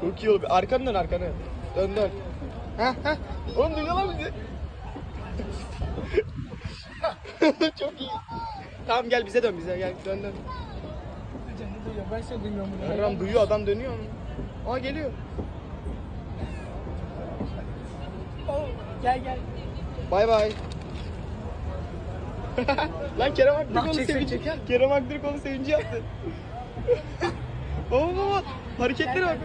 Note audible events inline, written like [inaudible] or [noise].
Çok iyi oldu. Arkanı dön arkanı. Dön dön. Heh heh. Oğlum duyuyor lan bizi. [laughs] Çok iyi. Tamam gel bize dön bize gel dön dön. Ne duyuyor? Ben seni duymuyorum bunu. Adam duyuyor adam dönüyor. Aa geliyor. Oo, Gel gel. Bay bay. [laughs] Lan Kerem Aktürk Bak, onu çeksek sevinci. çeker. Kerem Aktürk onu sevinci yaptı. Baba baba hareketlere bak.